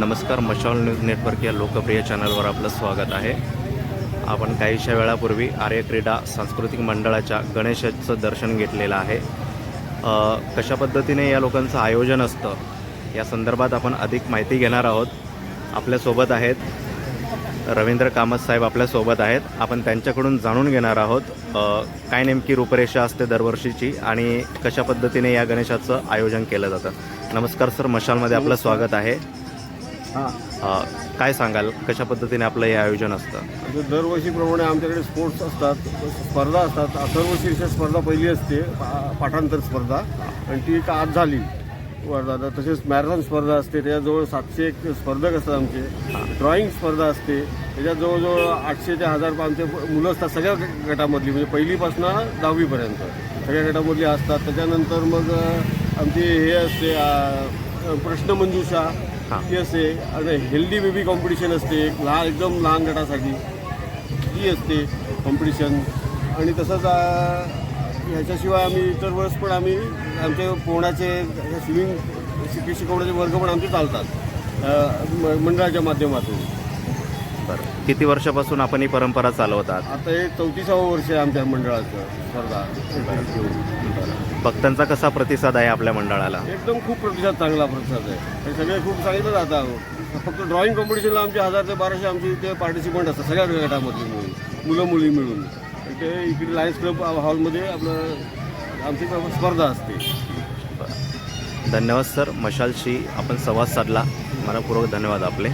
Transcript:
नमस्कार मशाल news network या लोकप्रिय चॅनलवर आपलं स्वागत आहे. आपण काहीशा वेळापूर्वी आर्य क्रीडा सांस्कृतिक मंडळाच्या गणेशाचं दर्शन घेतलेलं आहे. कशा पद्धतीने या लोकांचं आयोजन असतं या संदर्भात आपण अधिक माहिती घेणार आहोत. आपल्यासोबत आहेत रवींद्र कामत साहेब आपल्यासोबत आहेत. आपण त्यांच्याकडून जाणून घेणार आहोत काय नेमकी रूपरेषा असते दरवर्षीची आणि कशा पद्धतीने या गणेशाचं आयोजन केलं जातं. नमस्कार सर मशालमध्ये आपलं स्वागत आहे. हां. काय सांगाल? कशा पद्धतीने आपलं हे आयोजन असतं? म्हणजे दरवर्षीप्रमाणे आमच्याकडे स्पोर्ट्स असतात स्पर्धा असतात. अथर्वशीर्ष स्पर्धा पहिली असते पा- पाठांतर स्पर्धा. आणि ती एक आज झाली. वर्धा तर तसेच मॅरेथॉन स्पर्धा असते त्याच्याजवळ सातशे एक स्पर्धक असतात आमचे. ड्रॉइंग स्पर्धा असते. त्याच्यात जवळजवळ आठशे ते हजार आमचे मुलं असतात सगळ्या ग- गटामधली. म्हणजे पहिलीपासून दहावीपर्यंत. सगळ्या गटामधली असतात. त्याच्यानंतर मग अ, आमची हे असते अ, प्रश्नमंजुषा हां. ती असते आणि हेल्दी बेबी कॉम्पिटिशन असते एक लहान एकदम लहान गटासाठी. ती असते कॉम्पिटिशन आणि तसंच ह्याच्याशिवाय आम्ही इतर वेळेस पण आम्ही आमचे पोहण्याचे स्विमिंग शिक शिकवण्याचे वर्ग पण आमचे चालतात मंडळाच्या माध्यमातून. बरं किती वर्षापासून आपण ही परंपरा चालवतात? आता हे चौतीसावं वर्ष आहे आमच्या मंडळाचं स्पर्धा भक्तांचा कसा प्रतिसाद आहे आपल्या मंडळाला? एकदम खूप प्रतिसाद चांगला प्रतिसाद आहे. हे सगळे खूप सांगितलं जातं फक्त ड्रॉइंग कॉम्पिटिशनला आमचे हजार ते बाराशे आमचे ते पार्टिसिपंट असतात सगळ्या गटामधली मिळून मुलं मुली मिळून. ते इकडे लायन्स क्लब हॉलमध्ये आपलं आमची स्पर्धा असते. धन्यवाद सर. मशालशी आपण संवाद साधला. मनपूर्वक धन्यवाद आपले.